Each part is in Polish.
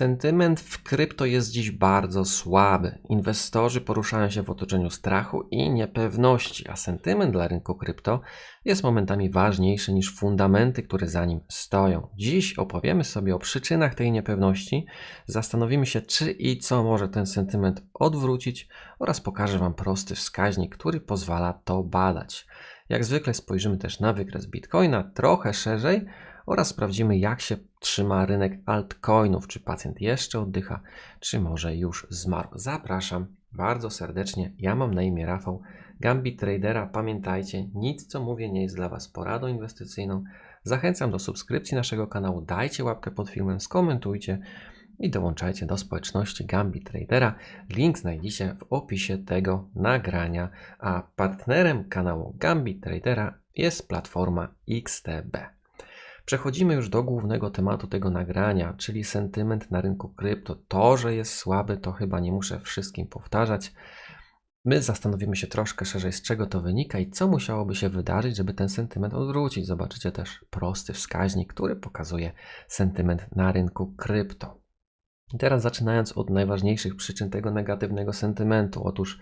Sentyment w krypto jest dziś bardzo słaby. Inwestorzy poruszają się w otoczeniu strachu i niepewności, a sentyment dla rynku krypto jest momentami ważniejszy niż fundamenty, które za nim stoją. Dziś opowiemy sobie o przyczynach tej niepewności, zastanowimy się, czy i co może ten sentyment odwrócić oraz pokażę Wam prosty wskaźnik, który pozwala to badać. Jak zwykle spojrzymy też na wykres Bitcoina trochę szerzej oraz sprawdzimy, jak się trzyma rynek altcoinów. Czy pacjent jeszcze oddycha, czy może już zmarł. Zapraszam bardzo serdecznie. Ja mam na imię Rafał, Gambit Tradera. Pamiętajcie, nic co mówię nie jest dla Was poradą inwestycyjną. Zachęcam do subskrypcji naszego kanału. Dajcie łapkę pod filmem, skomentujcie i dołączajcie do społeczności Gambit Tradera. Link znajdziecie w opisie tego nagrania, a partnerem kanału Gambit Tradera jest platforma XTB. Przechodzimy już do głównego tematu tego nagrania, czyli sentyment na rynku krypto. To, że jest słaby, to chyba nie muszę wszystkim powtarzać. My zastanowimy się troszkę szerzej, z czego to wynika i co musiałoby się wydarzyć, żeby ten sentyment odwrócić. Zobaczycie też prosty wskaźnik, który pokazuje sentyment na rynku krypto. I teraz zaczynając od najważniejszych przyczyn tego negatywnego sentymentu. Otóż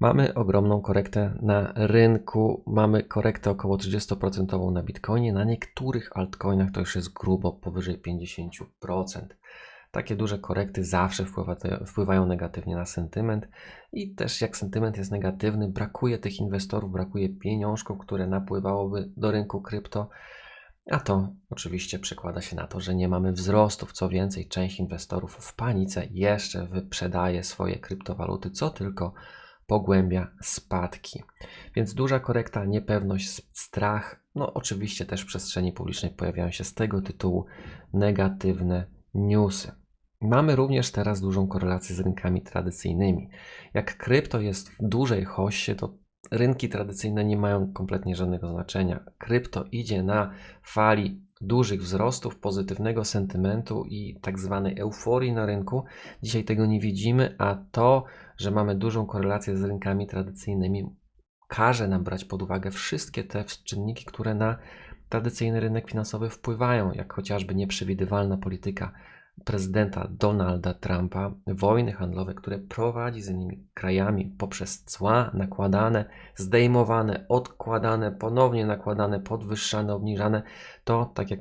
Mamy ogromną korektę na rynku, mamy korektę około 30% na Bitcoinie, na niektórych altcoinach to już jest grubo powyżej 50%. Takie duże korekty zawsze wpływa, wpływają negatywnie na sentyment i też jak sentyment jest negatywny, brakuje tych inwestorów, brakuje pieniążków, które napływałoby do rynku krypto, a to oczywiście przekłada się na to, że nie mamy wzrostów. Co więcej, część inwestorów w panice jeszcze wyprzedaje swoje kryptowaluty, co tylko pogłębia spadki. Więc duża korekta, niepewność, strach. No, oczywiście też w przestrzeni publicznej pojawiają się z tego tytułu negatywne newsy. Mamy również teraz dużą korelację z rynkami tradycyjnymi. Jak krypto jest w dużej hoście, to rynki tradycyjne nie mają kompletnie żadnego znaczenia. Krypto idzie na fali dużych wzrostów, pozytywnego sentymentu i tak zwanej euforii na rynku. Dzisiaj tego nie widzimy, a to, że mamy dużą korelację z rynkami tradycyjnymi, każe nam brać pod uwagę wszystkie te czynniki, które na tradycyjny rynek finansowy wpływają, jak chociażby nieprzewidywalna polityka prezydenta Donalda Trumpa, wojny handlowe, które prowadzi z innymi krajami poprzez cła nakładane, zdejmowane, odkładane, ponownie nakładane, podwyższane, obniżane, to tak jak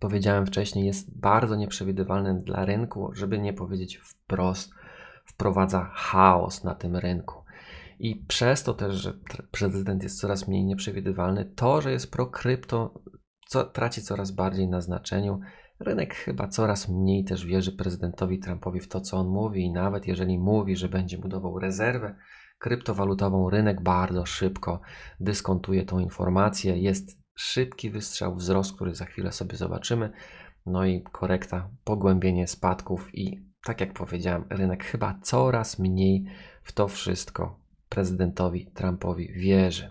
powiedziałem wcześniej, jest bardzo nieprzewidywalne dla rynku, żeby nie powiedzieć wprost, wprowadza chaos na tym rynku. I przez to też, że prezydent jest coraz mniej nieprzewidywalny, to, że jest pro-krypto, co, traci coraz bardziej na znaczeniu. Rynek chyba coraz mniej też wierzy prezydentowi Trumpowi w to, co on mówi, i nawet jeżeli mówi, że będzie budował rezerwę kryptowalutową, rynek bardzo szybko dyskontuje tą informację. Jest szybki wystrzał, wzrost, który za chwilę sobie zobaczymy. No i korekta, pogłębienie spadków i tak jak powiedziałem, rynek chyba coraz mniej w to wszystko prezydentowi Trumpowi wierzy.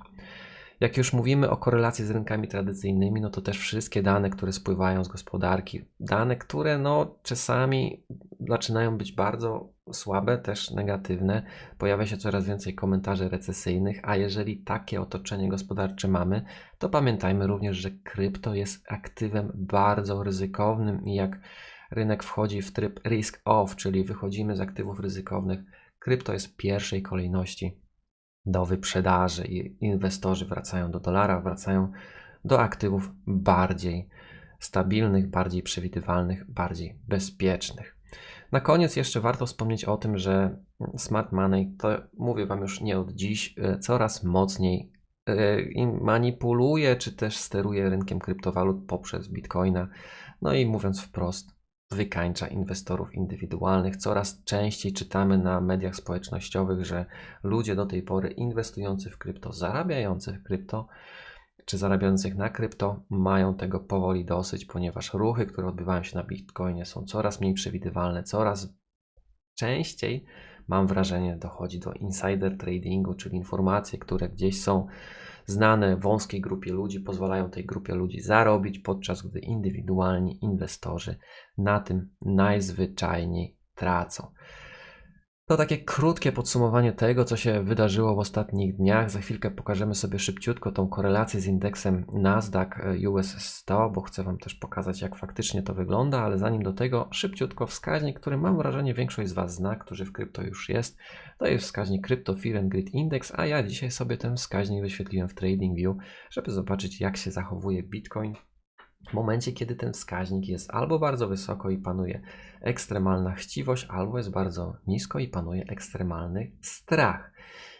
Jak już mówimy o korelacji z rynkami tradycyjnymi, no to też wszystkie dane, które spływają z gospodarki, dane, które no czasami zaczynają być bardzo słabe, też negatywne, pojawia się coraz więcej komentarzy recesyjnych, a jeżeli takie otoczenie gospodarcze mamy, to pamiętajmy również, że krypto jest aktywem bardzo ryzykownym i jak rynek wchodzi w tryb risk off, czyli wychodzimy z aktywów ryzykownych, krypto jest pierwszej kolejności do wyprzedaży i inwestorzy wracają do dolara, wracają do aktywów bardziej stabilnych, bardziej przewidywalnych, bardziej bezpiecznych. Na koniec jeszcze warto wspomnieć o tym, że smart money, to mówię Wam już nie od dziś, e, coraz mocniej e, manipuluje czy też steruje rynkiem kryptowalut poprzez bitcoina. No i mówiąc wprost, wykańcza inwestorów indywidualnych. Coraz częściej czytamy na mediach społecznościowych, że ludzie do tej pory inwestujący w krypto, zarabiający w krypto, czy zarabiających na krypto, mają tego powoli dosyć, ponieważ ruchy, które odbywają się na Bitcoinie, są coraz mniej przewidywalne, coraz częściej, mam wrażenie, dochodzi do insider tradingu, czyli informacje, które gdzieś są znane wąskiej grupie ludzi pozwalają tej grupie ludzi zarobić, podczas gdy indywidualni inwestorzy na tym najzwyczajniej tracą. To takie krótkie podsumowanie tego, co się wydarzyło w ostatnich dniach. Za chwilkę pokażemy sobie szybciutko tą korelację z indeksem Nasdaq US 100, bo chcę Wam też pokazać, jak faktycznie to wygląda, ale zanim do tego, szybciutko wskaźnik, który mam wrażenie większość z Was zna, którzy w krypto już jest, to jest wskaźnik Crypto Fear and Grid Index, a ja dzisiaj sobie ten wskaźnik wyświetliłem w TradingView, żeby zobaczyć, jak się zachowuje Bitcoin w momencie, kiedy ten wskaźnik jest albo bardzo wysoko i panuje ekstremalna chciwość, albo jest bardzo nisko i panuje ekstremalny strach.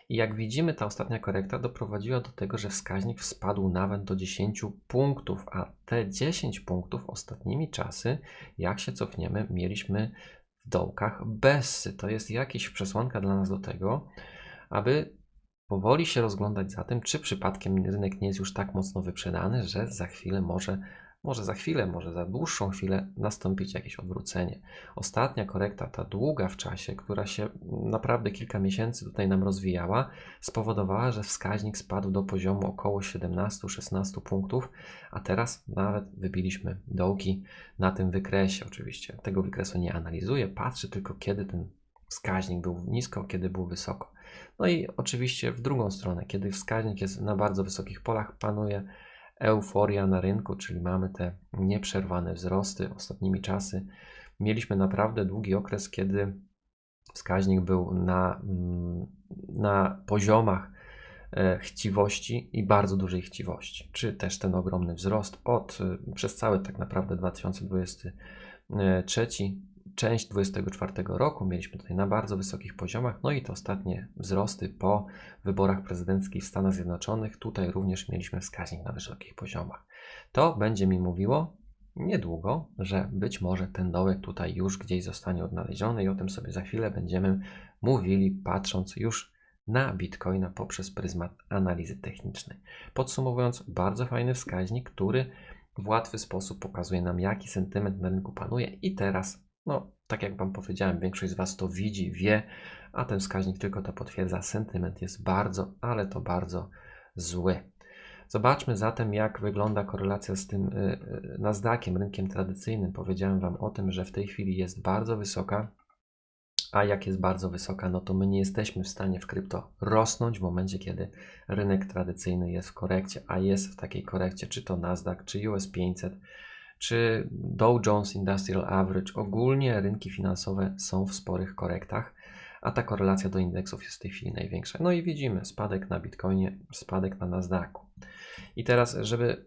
I jak widzimy, ta ostatnia korekta doprowadziła do tego, że wskaźnik spadł nawet do 10 punktów, a te 10 punktów ostatnimi czasy, jak się cofniemy, mieliśmy w dołkach Bessy. To jest jakaś przesłanka dla nas do tego, aby powoli się rozglądać za tym, czy przypadkiem rynek nie jest już tak mocno wyprzedany, że za chwilę może może za chwilę, może za dłuższą chwilę nastąpić jakieś odwrócenie. Ostatnia korekta, ta długa w czasie, która się naprawdę kilka miesięcy tutaj nam rozwijała, spowodowała, że wskaźnik spadł do poziomu około 17-16 punktów, a teraz nawet wybiliśmy dołki na tym wykresie. Oczywiście tego wykresu nie analizuję, patrzę tylko kiedy ten wskaźnik był nisko, kiedy był wysoko. No i oczywiście w drugą stronę, kiedy wskaźnik jest na bardzo wysokich polach, panuje euforia na rynku, czyli mamy te nieprzerwane wzrosty ostatnimi czasy. Mieliśmy naprawdę długi okres, kiedy wskaźnik był na, mm, na poziomach e, chciwości i bardzo dużej chciwości, czy też ten ogromny wzrost od e, przez cały tak naprawdę 2023 część 2024 roku mieliśmy tutaj na bardzo wysokich poziomach, no i te ostatnie wzrosty po wyborach prezydenckich w Stanach Zjednoczonych, tutaj również mieliśmy wskaźnik na wysokich poziomach. To będzie mi mówiło niedługo, że być może ten dołek tutaj już gdzieś zostanie odnaleziony i o tym sobie za chwilę będziemy mówili, patrząc już na Bitcoina poprzez pryzmat analizy technicznej. Podsumowując, bardzo fajny wskaźnik, który w łatwy sposób pokazuje nam, jaki sentyment na rynku panuje i teraz no, tak jak Wam powiedziałem, większość z Was to widzi, wie, a ten wskaźnik tylko to potwierdza. Sentyment jest bardzo, ale to bardzo zły. Zobaczmy zatem, jak wygląda korelacja z tym y, y, Nasdaqiem, rynkiem tradycyjnym. Powiedziałem Wam o tym, że w tej chwili jest bardzo wysoka, a jak jest bardzo wysoka, no to my nie jesteśmy w stanie w krypto rosnąć w momencie, kiedy rynek tradycyjny jest w korekcie, a jest w takiej korekcie, czy to Nasdaq, czy US 500, czy Dow Jones Industrial Average. Ogólnie rynki finansowe są w sporych korektach, a ta korelacja do indeksów jest w tej chwili największa. No i widzimy spadek na Bitcoinie, spadek na Nasdaqu. I teraz, żeby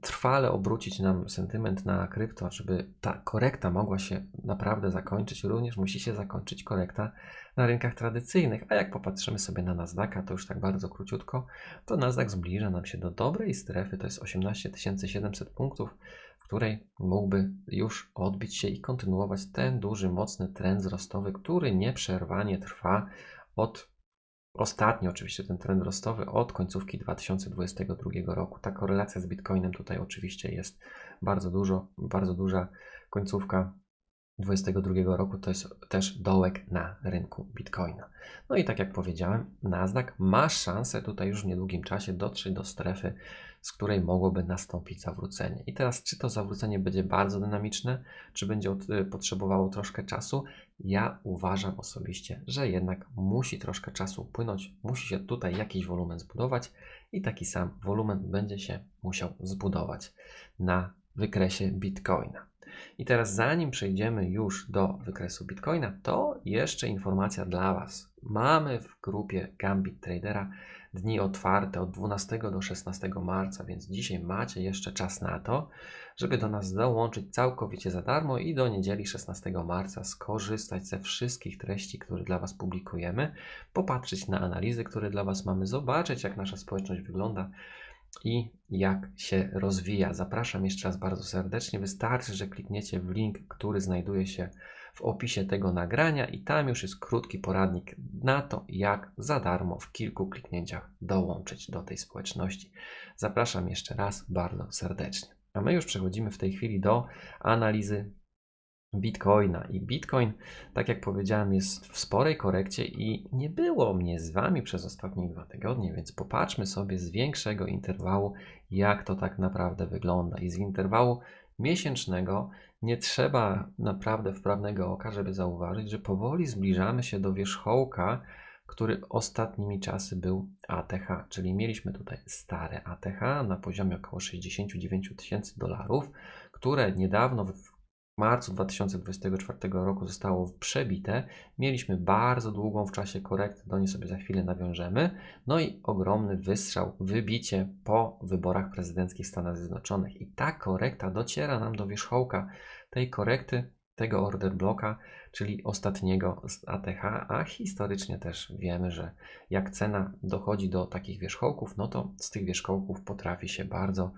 trwale obrócić nam sentyment na krypto, żeby ta korekta mogła się naprawdę zakończyć, również musi się zakończyć korekta na rynkach tradycyjnych. A jak popatrzymy sobie na Nasdaqa, to już tak bardzo króciutko, to Nasdaq zbliża nam się do dobrej strefy, to jest 18 700 punktów której mógłby już odbić się i kontynuować ten duży, mocny trend wzrostowy, który nieprzerwanie trwa od ostatnio, oczywiście ten trend wzrostowy od końcówki 2022 roku. Ta korelacja z Bitcoinem tutaj oczywiście jest bardzo dużo, bardzo duża końcówka 2022 roku to jest też dołek na rynku Bitcoina. No i tak jak powiedziałem, Nasdaq ma szansę tutaj już w niedługim czasie dotrzeć do strefy z której mogłoby nastąpić zawrócenie. I teraz, czy to zawrócenie będzie bardzo dynamiczne, czy będzie y, potrzebowało troszkę czasu? Ja uważam osobiście, że jednak musi troszkę czasu upłynąć, musi się tutaj jakiś wolumen zbudować i taki sam wolumen będzie się musiał zbudować na wykresie Bitcoina. I teraz, zanim przejdziemy już do wykresu Bitcoina, to jeszcze informacja dla Was. Mamy w grupie Gambit Tradera dni otwarte od 12 do 16 marca, więc dzisiaj macie jeszcze czas na to, żeby do nas dołączyć całkowicie za darmo i do niedzieli 16 marca skorzystać ze wszystkich treści, które dla Was publikujemy, popatrzeć na analizy, które dla Was mamy, zobaczyć, jak nasza społeczność wygląda i jak się rozwija. Zapraszam jeszcze raz bardzo serdecznie. Wystarczy, że klikniecie w link, który znajduje się w opisie tego nagrania i tam już jest krótki poradnik na to, jak za darmo w kilku kliknięciach dołączyć do tej społeczności. Zapraszam jeszcze raz bardzo serdecznie. A my już przechodzimy w tej chwili do analizy Bitcoina. I Bitcoin, tak jak powiedziałem, jest w sporej korekcie i nie było mnie z Wami przez ostatnie dwa tygodnie, więc popatrzmy sobie z większego interwału, jak to tak naprawdę wygląda. I z interwału miesięcznego nie trzeba naprawdę wprawnego oka, żeby zauważyć, że powoli zbliżamy się do wierzchołka, który ostatnimi czasy był ATH, czyli mieliśmy tutaj stare ATH na poziomie około 69 tysięcy dolarów, które niedawno w marcu 2024 roku zostało przebite. Mieliśmy bardzo długą w czasie korektę, do niej sobie za chwilę nawiążemy. No i ogromny wystrzał, wybicie po wyborach prezydenckich Stanów Zjednoczonych. I ta korekta dociera nam do wierzchołka tej korekty, tego order bloka, czyli ostatniego z ATH, a historycznie też wiemy, że jak cena dochodzi do takich wierzchołków, no to z tych wierzchołków potrafi się bardzo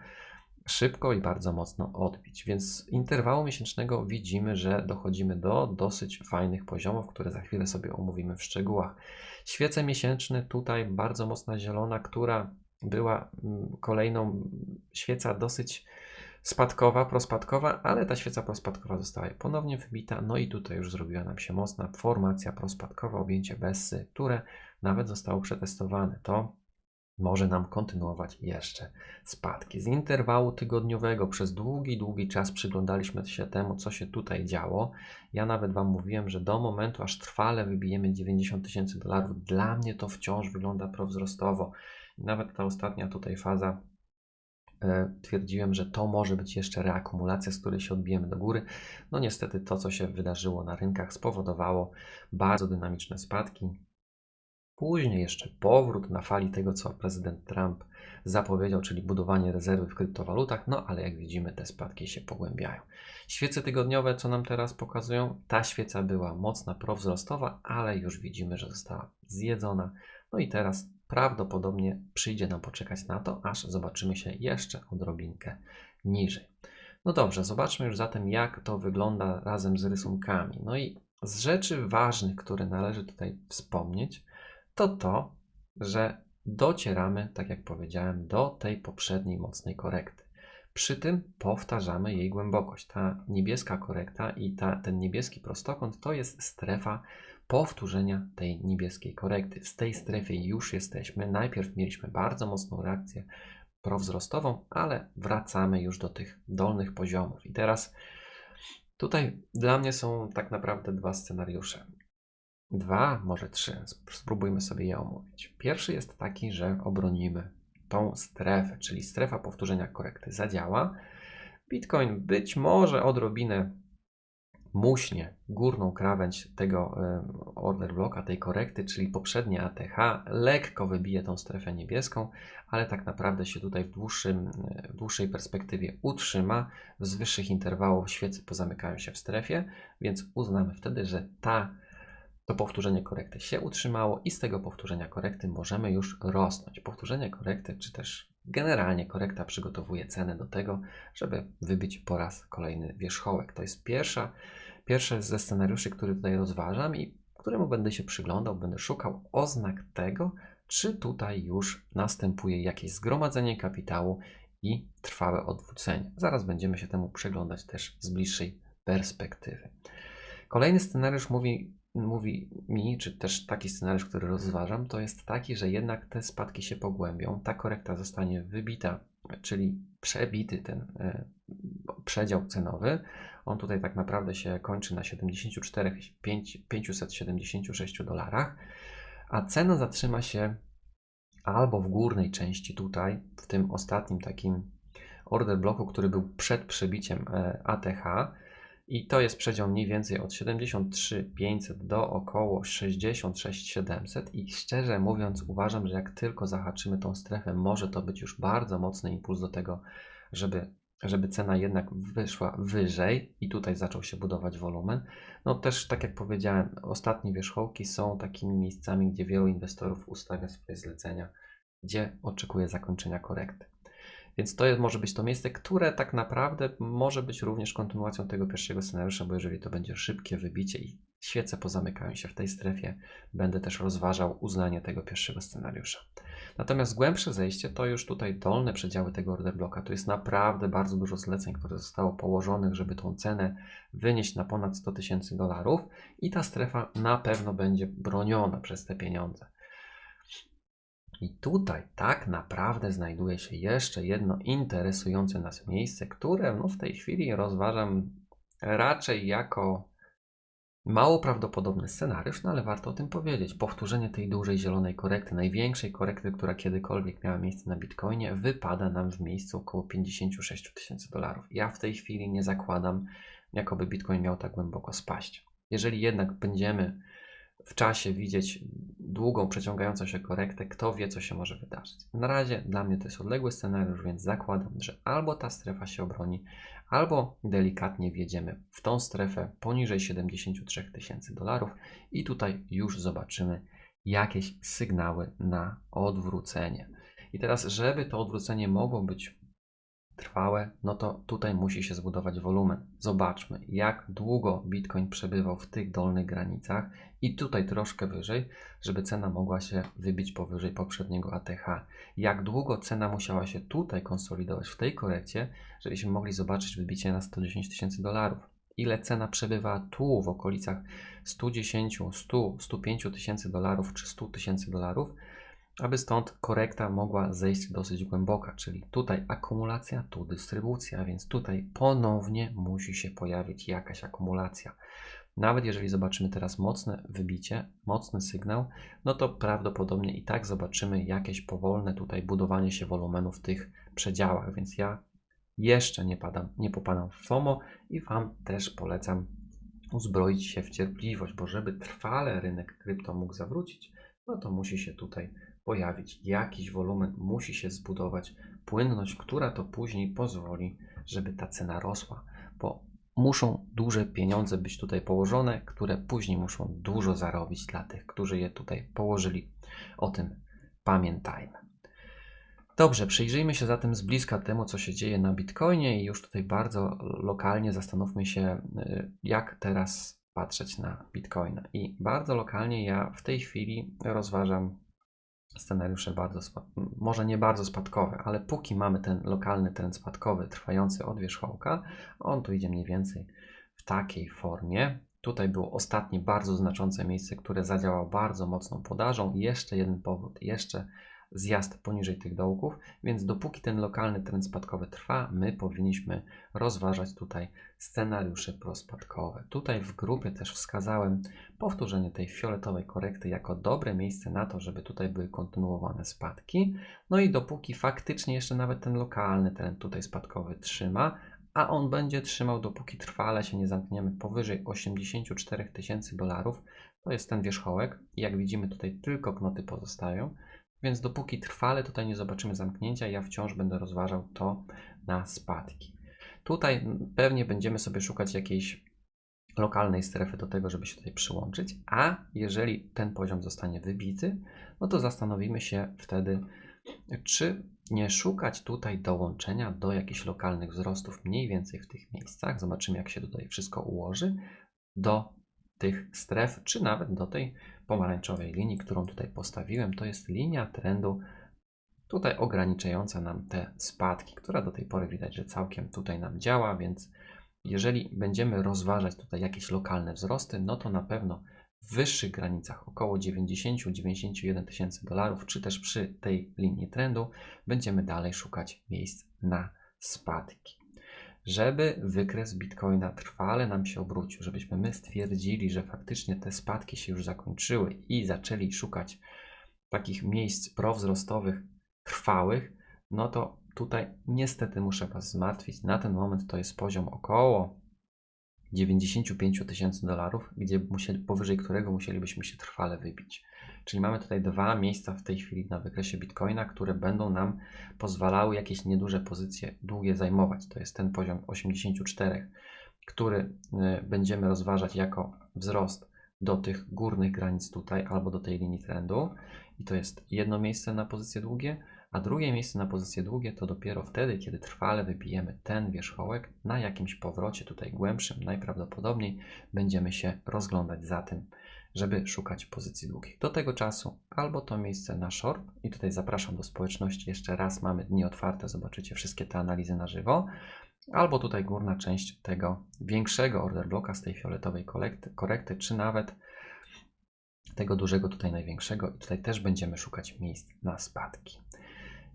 szybko i bardzo mocno odbić. Więc z interwału miesięcznego widzimy, że dochodzimy do dosyć fajnych poziomów, które za chwilę sobie omówimy w szczegółach. Świece miesięczne tutaj bardzo mocna zielona, która była mm, kolejną świeca dosyć spadkowa, prospadkowa, ale ta świeca prospadkowa została ponownie wybita. No i tutaj już zrobiła nam się mocna formacja prospadkowa, objęcie Bessy, które nawet zostało przetestowane. To może nam kontynuować jeszcze spadki. Z interwału tygodniowego przez długi, długi czas przyglądaliśmy się temu, co się tutaj działo. Ja nawet Wam mówiłem, że do momentu, aż trwale wybijemy 90 tysięcy dolarów, dla mnie to wciąż wygląda prowzrostowo. Nawet ta ostatnia tutaj faza e, twierdziłem, że to może być jeszcze reakumulacja, z której się odbijemy do góry. No niestety to, co się wydarzyło na rynkach spowodowało bardzo dynamiczne spadki. Później jeszcze powrót na fali tego, co prezydent Trump zapowiedział, czyli budowanie rezerwy w kryptowalutach, no ale jak widzimy, te spadki się pogłębiają. Świece tygodniowe, co nam teraz pokazują, ta świeca była mocna prowzrostowa, ale już widzimy, że została zjedzona. No i teraz prawdopodobnie przyjdzie nam poczekać na to, aż zobaczymy się jeszcze odrobinkę niżej. No dobrze, zobaczmy już zatem, jak to wygląda razem z rysunkami. No i z rzeczy ważnych, które należy tutaj wspomnieć, to to, że docieramy, tak jak powiedziałem, do tej poprzedniej mocnej korekty. Przy tym powtarzamy jej głębokość. Ta niebieska korekta i ta, ten niebieski prostokąt to jest strefa powtórzenia tej niebieskiej korekty. W tej strefie już jesteśmy. Najpierw mieliśmy bardzo mocną reakcję prowzrostową, ale wracamy już do tych dolnych poziomów. I teraz tutaj dla mnie są tak naprawdę dwa scenariusze. Dwa, może trzy. Spróbujmy sobie je omówić. Pierwszy jest taki, że obronimy tą strefę, czyli strefa powtórzenia korekty zadziała. Bitcoin być może odrobinę muśnie górną krawędź tego order bloka, tej korekty, czyli poprzednie ATH, lekko wybije tą strefę niebieską, ale tak naprawdę się tutaj w, dłuższym, w dłuższej perspektywie utrzyma. Z wyższych interwałów świecy pozamykają się w strefie, więc uznamy wtedy, że ta to powtórzenie korekty się utrzymało i z tego powtórzenia korekty możemy już rosnąć. Powtórzenie korekty, czy też generalnie korekta przygotowuje cenę do tego, żeby wybić po raz kolejny wierzchołek. To jest pierwsza, pierwszy ze scenariuszy, który tutaj rozważam i któremu będę się przyglądał, będę szukał oznak tego, czy tutaj już następuje jakieś zgromadzenie kapitału i trwałe odwrócenie. Zaraz będziemy się temu przyglądać też z bliższej perspektywy. Kolejny scenariusz mówi mówi mi, czy też taki scenariusz, który rozważam, to jest taki, że jednak te spadki się pogłębią, ta korekta zostanie wybita, czyli przebity ten e, przedział cenowy. On tutaj tak naprawdę się kończy na 74 576 dolarach, a cena zatrzyma się albo w górnej części tutaj, w tym ostatnim takim order bloku, który był przed przebiciem e, ATH, i to jest przedział mniej więcej od 73 500 do około 66 700 i szczerze mówiąc uważam, że jak tylko zahaczymy tą strefę, może to być już bardzo mocny impuls do tego, żeby, żeby cena jednak wyszła wyżej i tutaj zaczął się budować wolumen. No też tak jak powiedziałem, ostatnie wierzchołki są takimi miejscami, gdzie wielu inwestorów ustawia swoje zlecenia, gdzie oczekuje zakończenia korekty. Więc to jest, może być to miejsce, które tak naprawdę może być również kontynuacją tego pierwszego scenariusza, bo jeżeli to będzie szybkie wybicie i świece pozamykają się w tej strefie, będę też rozważał uznanie tego pierwszego scenariusza. Natomiast głębsze zejście to już tutaj dolne przedziały tego order bloka. Tu jest naprawdę bardzo dużo zleceń, które zostało położonych, żeby tą cenę wynieść na ponad 100 tysięcy dolarów i ta strefa na pewno będzie broniona przez te pieniądze. I tutaj tak naprawdę znajduje się jeszcze jedno interesujące nas miejsce, które no w tej chwili rozważam raczej jako mało prawdopodobny scenariusz, no ale warto o tym powiedzieć. Powtórzenie tej dużej zielonej korekty, największej korekty, która kiedykolwiek miała miejsce na Bitcoinie, wypada nam w miejscu około 56 tysięcy dolarów. Ja w tej chwili nie zakładam, jakoby Bitcoin miał tak głęboko spaść. Jeżeli jednak będziemy w czasie widzieć długą, przeciągającą się korektę, kto wie, co się może wydarzyć. Na razie dla mnie to jest odległy scenariusz, więc zakładam, że albo ta strefa się obroni, albo delikatnie wjedziemy w tą strefę poniżej 73 tysięcy dolarów i tutaj już zobaczymy jakieś sygnały na odwrócenie. I teraz, żeby to odwrócenie mogło być trwałe, no to tutaj musi się zbudować wolumen. Zobaczmy, jak długo Bitcoin przebywał w tych dolnych granicach i tutaj troszkę wyżej, żeby cena mogła się wybić powyżej poprzedniego ATH. Jak długo cena musiała się tutaj konsolidować w tej korekcie, żebyśmy mogli zobaczyć wybicie na 110 tysięcy dolarów. Ile cena przebywa tu w okolicach 110, 100, 105 tysięcy dolarów czy 100 tysięcy dolarów, aby stąd korekta mogła zejść dosyć głęboka, czyli tutaj akumulacja, tu dystrybucja, więc tutaj ponownie musi się pojawić jakaś akumulacja. Nawet jeżeli zobaczymy teraz mocne wybicie, mocny sygnał, no to prawdopodobnie i tak zobaczymy jakieś powolne tutaj budowanie się wolumenu w tych przedziałach, więc ja jeszcze nie, padam, nie popadam w FOMO i Wam też polecam uzbroić się w cierpliwość, bo żeby trwale rynek krypto mógł zawrócić, no to musi się tutaj pojawić jakiś wolumen, musi się zbudować płynność, która to później pozwoli, żeby ta cena rosła, bo muszą duże pieniądze być tutaj położone, które później muszą dużo zarobić dla tych, którzy je tutaj położyli. O tym pamiętajmy. Dobrze, przyjrzyjmy się zatem z bliska temu, co się dzieje na Bitcoinie i już tutaj bardzo lokalnie zastanówmy się, y, jak teraz patrzeć na Bitcoina. I bardzo lokalnie ja w tej chwili rozważam scenariusze bardzo, może nie bardzo spadkowe, ale póki mamy ten lokalny trend spadkowy trwający od wierzchołka, on tu idzie mniej więcej w takiej formie. Tutaj było ostatnie bardzo znaczące miejsce, które zadziałało bardzo mocną podażą. Jeszcze jeden powód, jeszcze zjazd poniżej tych dołków, więc dopóki ten lokalny trend spadkowy trwa, my powinniśmy rozważać tutaj scenariusze prospadkowe. Tutaj w grupie też wskazałem powtórzenie tej fioletowej korekty jako dobre miejsce na to, żeby tutaj były kontynuowane spadki. No i dopóki faktycznie jeszcze nawet ten lokalny trend tutaj spadkowy trzyma, a on będzie trzymał dopóki trwale się nie zamkniemy powyżej 84 tysięcy dolarów, to jest ten wierzchołek. Jak widzimy tutaj tylko knoty pozostają, więc dopóki trwale tutaj nie zobaczymy zamknięcia, ja wciąż będę rozważał to na spadki. Tutaj pewnie będziemy sobie szukać jakiejś lokalnej strefy do tego, żeby się tutaj przyłączyć, a jeżeli ten poziom zostanie wybity, no to zastanowimy się wtedy, czy nie szukać tutaj dołączenia do jakichś lokalnych wzrostów mniej więcej w tych miejscach. Zobaczymy, jak się tutaj wszystko ułoży do tych stref, czy nawet do tej pomarańczowej linii, którą tutaj postawiłem. To jest linia trendu tutaj ograniczająca nam te spadki, która do tej pory widać, że całkiem tutaj nam działa, więc jeżeli będziemy rozważać tutaj jakieś lokalne wzrosty, no to na pewno w wyższych granicach, około 90-91 tysięcy dolarów, czy też przy tej linii trendu, będziemy dalej szukać miejsc na spadki żeby wykres Bitcoina trwale nam się obrócił, żebyśmy my stwierdzili, że faktycznie te spadki się już zakończyły i zaczęli szukać takich miejsc prowzrostowych trwałych, no to tutaj niestety muszę Was zmartwić. Na ten moment to jest poziom około 95 tysięcy dolarów, gdzie musieli, powyżej którego musielibyśmy się trwale wybić. Czyli mamy tutaj dwa miejsca w tej chwili na wykresie Bitcoina, które będą nam pozwalały jakieś nieduże pozycje długie zajmować. To jest ten poziom 84, który y, będziemy rozważać jako wzrost do tych górnych granic tutaj albo do tej linii trendu. I to jest jedno miejsce na pozycje długie, a drugie miejsce na pozycje długie to dopiero wtedy, kiedy trwale wybijemy ten wierzchołek na jakimś powrocie tutaj głębszym. Najprawdopodobniej będziemy się rozglądać za tym żeby szukać pozycji długich. Do tego czasu albo to miejsce na short i tutaj zapraszam do społeczności jeszcze raz, mamy dni otwarte, zobaczycie wszystkie te analizy na żywo, albo tutaj górna część tego większego order bloka z tej fioletowej korekty, korekty czy nawet tego dużego tutaj największego i tutaj też będziemy szukać miejsc na spadki.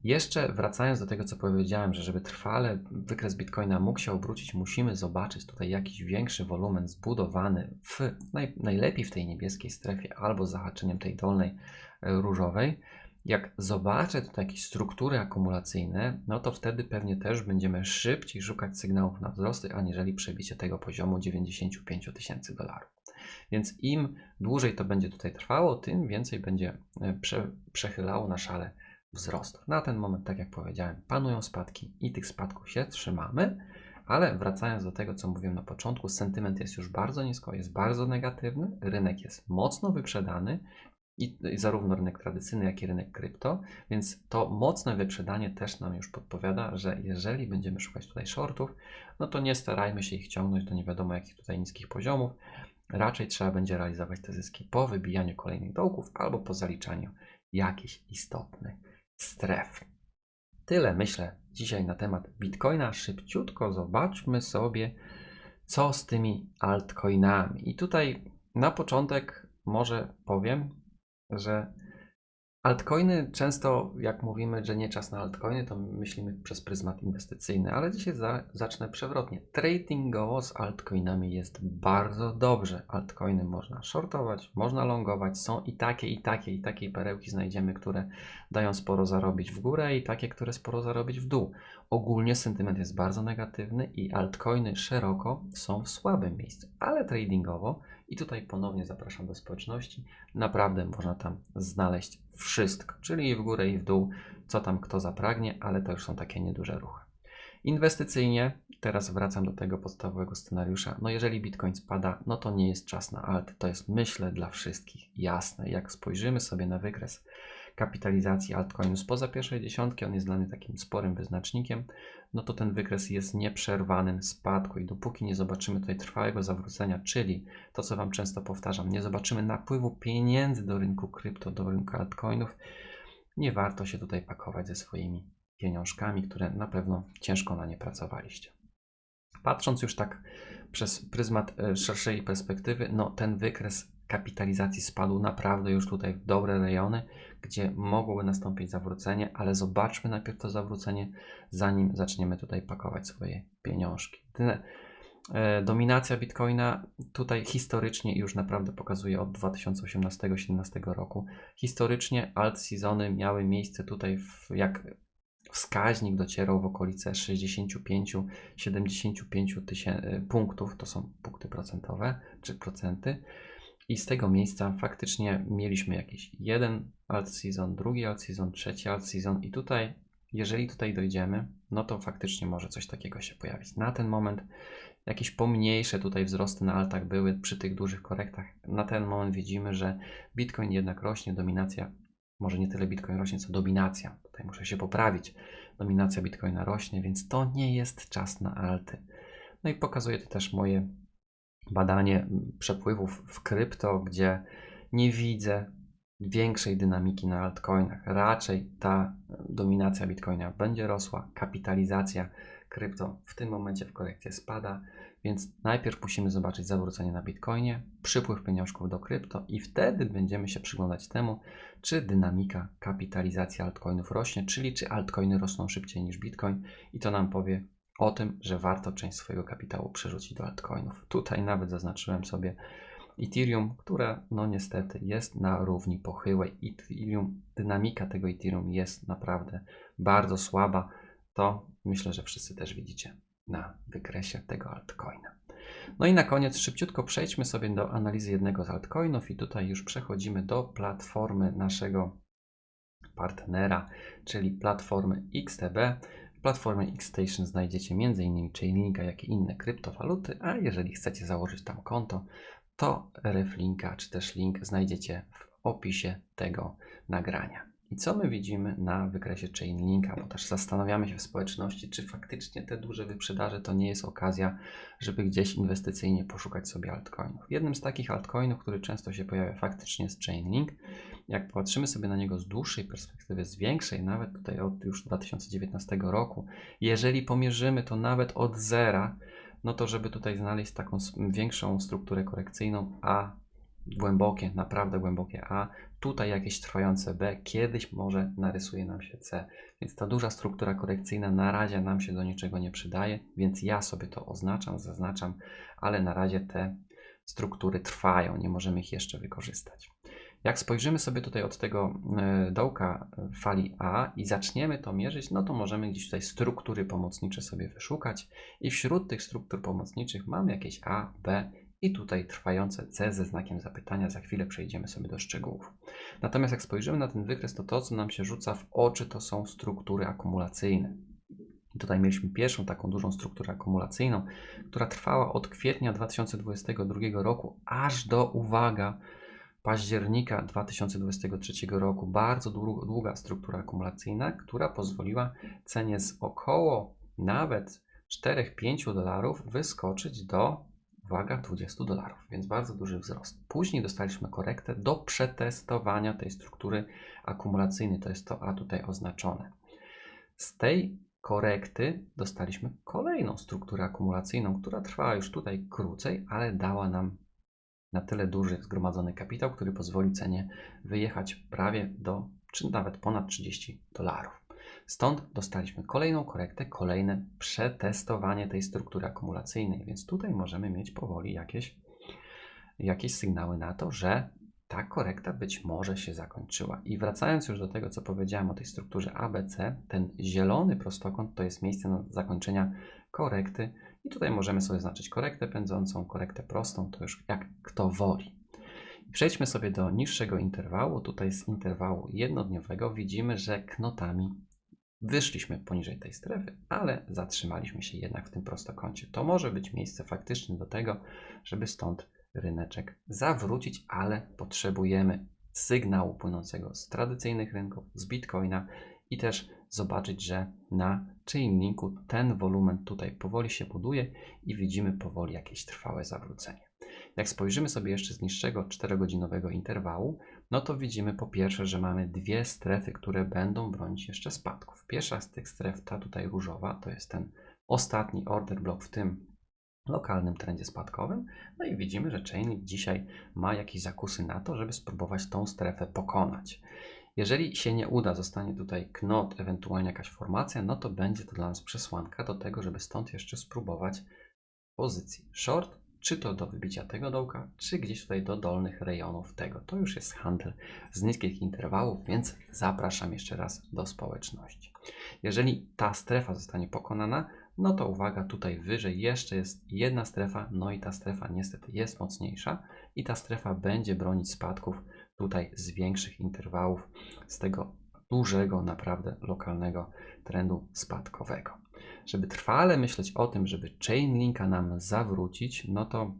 Jeszcze wracając do tego, co powiedziałem, że żeby trwale wykres Bitcoina mógł się obrócić, musimy zobaczyć tutaj jakiś większy wolumen zbudowany w naj, najlepiej w tej niebieskiej strefie albo zahaczeniem tej dolnej e, różowej. Jak zobaczę tutaj jakieś struktury akumulacyjne, no to wtedy pewnie też będziemy szybciej szukać sygnałów na wzrosty, aniżeli przebicie tego poziomu 95 tysięcy dolarów. Więc im dłużej to będzie tutaj trwało, tym więcej będzie e, prze, przechylało na szale wzrostów. Na ten moment, tak jak powiedziałem, panują spadki i tych spadków się trzymamy, ale wracając do tego, co mówiłem na początku, sentyment jest już bardzo nisko, jest bardzo negatywny, rynek jest mocno wyprzedany, i, i zarówno rynek tradycyjny, jak i rynek krypto, więc to mocne wyprzedanie też nam już podpowiada, że jeżeli będziemy szukać tutaj shortów, no to nie starajmy się ich ciągnąć do nie wiadomo jakich tutaj niskich poziomów, raczej trzeba będzie realizować te zyski po wybijaniu kolejnych dołków albo po zaliczaniu jakichś istotnych stref. Tyle myślę dzisiaj na temat Bitcoina. Szybciutko zobaczmy sobie, co z tymi altcoinami. I tutaj na początek może powiem, że Altcoiny często, jak mówimy, że nie czas na altcoiny, to myślimy przez pryzmat inwestycyjny, ale dzisiaj za, zacznę przewrotnie. Tradingowo z altcoinami jest bardzo dobrze. Altcoiny można shortować, można longować. Są i takie, i takie, i takie perełki znajdziemy, które dają sporo zarobić w górę, i takie, które sporo zarobić w dół. Ogólnie sentyment jest bardzo negatywny i altcoiny szeroko są w słabym miejscu, ale tradingowo i tutaj ponownie zapraszam do społeczności. Naprawdę można tam znaleźć wszystko, czyli i w górę, i w dół, co tam kto zapragnie, ale to już są takie nieduże ruchy. Inwestycyjnie, teraz wracam do tego podstawowego scenariusza. No jeżeli Bitcoin spada, no to nie jest czas na alt. To jest myślę dla wszystkich jasne. Jak spojrzymy sobie na wykres kapitalizacji altcoinu spoza pierwszej dziesiątki, on jest dla mnie takim sporym wyznacznikiem, no to ten wykres jest nieprzerwanym spadku i dopóki nie zobaczymy tutaj trwałego zawrócenia, czyli to, co Wam często powtarzam, nie zobaczymy napływu pieniędzy do rynku krypto, do rynku altcoinów, nie warto się tutaj pakować ze swoimi pieniążkami, które na pewno ciężko na nie pracowaliście. Patrząc już tak przez pryzmat e, szerszej perspektywy, no ten wykres kapitalizacji spadł naprawdę już tutaj w dobre rejony, gdzie mogłoby nastąpić zawrócenie, ale zobaczmy najpierw to zawrócenie, zanim zaczniemy tutaj pakować swoje pieniążki. E, dominacja Bitcoina tutaj historycznie już naprawdę pokazuje od 2018-2017 roku. Historycznie alt seasony miały miejsce tutaj w, jak wskaźnik docierał w okolice 65-75 tysięcy punktów, to są punkty procentowe czy procenty. I z tego miejsca faktycznie mieliśmy jakiś jeden alt season, drugi alt season, trzeci alt season i tutaj, jeżeli tutaj dojdziemy, no to faktycznie może coś takiego się pojawić. Na ten moment jakieś pomniejsze tutaj wzrosty na altach były przy tych dużych korektach. Na ten moment widzimy, że Bitcoin jednak rośnie, dominacja, może nie tyle Bitcoin rośnie, co dominacja. Tutaj muszę się poprawić. Dominacja Bitcoina rośnie, więc to nie jest czas na alty. No i pokazuje to też moje badanie przepływów w krypto, gdzie nie widzę większej dynamiki na altcoinach. Raczej ta dominacja bitcoina będzie rosła, kapitalizacja krypto w tym momencie w korekcie spada, więc najpierw musimy zobaczyć zawrócenie na bitcoinie, przypływ pieniążków do krypto i wtedy będziemy się przyglądać temu, czy dynamika kapitalizacji altcoinów rośnie, czyli czy altcoiny rosną szybciej niż bitcoin i to nam powie o tym, że warto część swojego kapitału przerzucić do altcoinów. Tutaj nawet zaznaczyłem sobie Ethereum, które no niestety jest na równi pochyłej. Ethereum, dynamika tego Ethereum jest naprawdę bardzo słaba. To myślę, że wszyscy też widzicie na wykresie tego altcoina. No i na koniec szybciutko przejdźmy sobie do analizy jednego z altcoinów i tutaj już przechodzimy do platformy naszego partnera, czyli platformy XTB. Platformie Xstation znajdziecie m.in. Chainlinka, jak i inne kryptowaluty, a jeżeli chcecie założyć tam konto, to reflinka czy też link znajdziecie w opisie tego nagrania. I co my widzimy na wykresie Chainlinka, bo też zastanawiamy się w społeczności, czy faktycznie te duże wyprzedaże to nie jest okazja, żeby gdzieś inwestycyjnie poszukać sobie altcoinów. Jednym z takich altcoinów, który często się pojawia faktycznie jest Chainlink. Jak patrzymy sobie na niego z dłuższej perspektywy, z większej, nawet tutaj od już 2019 roku, jeżeli pomierzymy to nawet od zera, no to żeby tutaj znaleźć taką większą strukturę korekcyjną, a głębokie, naprawdę głębokie A, tutaj jakieś trwające B, kiedyś może narysuje nam się C. Więc ta duża struktura korekcyjna na razie nam się do niczego nie przydaje, więc ja sobie to oznaczam, zaznaczam, ale na razie te struktury trwają, nie możemy ich jeszcze wykorzystać. Jak spojrzymy sobie tutaj od tego e, dołka fali A i zaczniemy to mierzyć, no to możemy gdzieś tutaj struktury pomocnicze sobie wyszukać i wśród tych struktur pomocniczych mamy jakieś A, B i tutaj trwające C ze znakiem zapytania. Za chwilę przejdziemy sobie do szczegółów. Natomiast jak spojrzymy na ten wykres, to to, co nam się rzuca w oczy, to są struktury akumulacyjne. I tutaj mieliśmy pierwszą taką dużą strukturę akumulacyjną, która trwała od kwietnia 2022 roku aż do, uwaga, października 2023 roku. Bardzo długa struktura akumulacyjna, która pozwoliła cenie z około nawet 4-5 dolarów wyskoczyć do, uwaga, 20 dolarów, więc bardzo duży wzrost. Później dostaliśmy korektę do przetestowania tej struktury akumulacyjnej, to jest to A tutaj oznaczone. Z tej korekty dostaliśmy kolejną strukturę akumulacyjną, która trwała już tutaj krócej, ale dała nam na tyle duży zgromadzony kapitał, który pozwoli cenie wyjechać prawie do, czy nawet ponad 30 dolarów. Stąd dostaliśmy kolejną korektę, kolejne przetestowanie tej struktury akumulacyjnej, więc tutaj możemy mieć powoli jakieś, jakieś sygnały na to, że ta korekta być może się zakończyła. I wracając już do tego, co powiedziałem o tej strukturze ABC, ten zielony prostokąt to jest miejsce na zakończenia korekty i tutaj możemy sobie znaczyć korektę pędzącą, korektę prostą, to już jak kto woli. Przejdźmy sobie do niższego interwału. Tutaj z interwału jednodniowego widzimy, że knotami wyszliśmy poniżej tej strefy, ale zatrzymaliśmy się jednak w tym prostokącie. To może być miejsce faktyczne do tego, żeby stąd ryneczek zawrócić, ale potrzebujemy sygnału płynącego z tradycyjnych rynków, z Bitcoina i też zobaczyć, że na Chainlinku ten wolumen tutaj powoli się buduje i widzimy powoli jakieś trwałe zawrócenie. Jak spojrzymy sobie jeszcze z niższego 4-godzinowego interwału, no to widzimy po pierwsze, że mamy dwie strefy, które będą bronić jeszcze spadków. Pierwsza z tych stref, ta tutaj różowa, to jest ten ostatni order block w tym lokalnym trendzie spadkowym. No i widzimy, że Chainlink dzisiaj ma jakieś zakusy na to, żeby spróbować tą strefę pokonać. Jeżeli się nie uda, zostanie tutaj knot, ewentualnie jakaś formacja, no to będzie to dla nas przesłanka do tego, żeby stąd jeszcze spróbować pozycji short, czy to do wybicia tego dołka, czy gdzieś tutaj do dolnych rejonów tego. To już jest handel z niskich interwałów, więc zapraszam jeszcze raz do społeczności. Jeżeli ta strefa zostanie pokonana, no to uwaga, tutaj wyżej jeszcze jest jedna strefa, no i ta strefa niestety jest mocniejsza i ta strefa będzie bronić spadków tutaj z większych interwałów, z tego dużego, naprawdę lokalnego trendu spadkowego. Żeby trwale myśleć o tym, żeby Chainlinka nam zawrócić, no to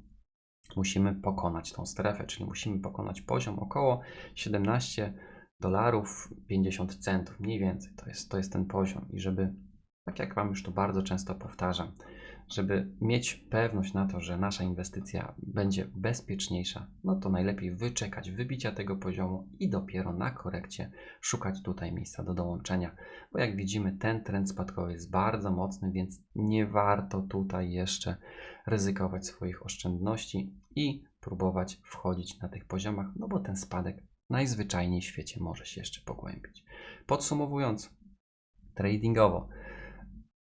musimy pokonać tą strefę, czyli musimy pokonać poziom około 17 dolarów 50 centów, mniej więcej. To jest, to jest ten poziom. I żeby, tak jak Wam już to bardzo często powtarzam, żeby mieć pewność na to, że nasza inwestycja będzie bezpieczniejsza, no to najlepiej wyczekać wybicia tego poziomu i dopiero na korekcie szukać tutaj miejsca do dołączenia, bo jak widzimy, ten trend spadkowy jest bardzo mocny, więc nie warto tutaj jeszcze ryzykować swoich oszczędności i próbować wchodzić na tych poziomach, no bo ten spadek najzwyczajniej w świecie może się jeszcze pogłębić. Podsumowując, tradingowo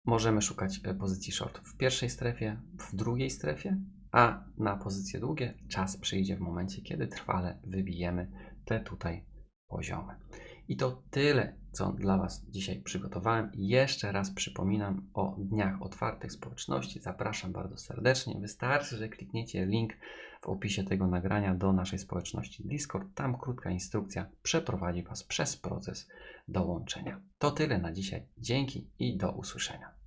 możemy szukać e, pozycji short w pierwszej strefie, w drugiej strefie, a na pozycje długie czas przyjdzie w momencie, kiedy trwale wybijemy te tutaj poziomy. I to tyle, co dla Was dzisiaj przygotowałem. Jeszcze raz przypominam o dniach otwartych społeczności. Zapraszam bardzo serdecznie. Wystarczy, że klikniecie link w opisie tego nagrania do naszej społeczności Discord. Tam krótka instrukcja przeprowadzi Was przez proces dołączenia. To tyle na dzisiaj. Dzięki i do usłyszenia.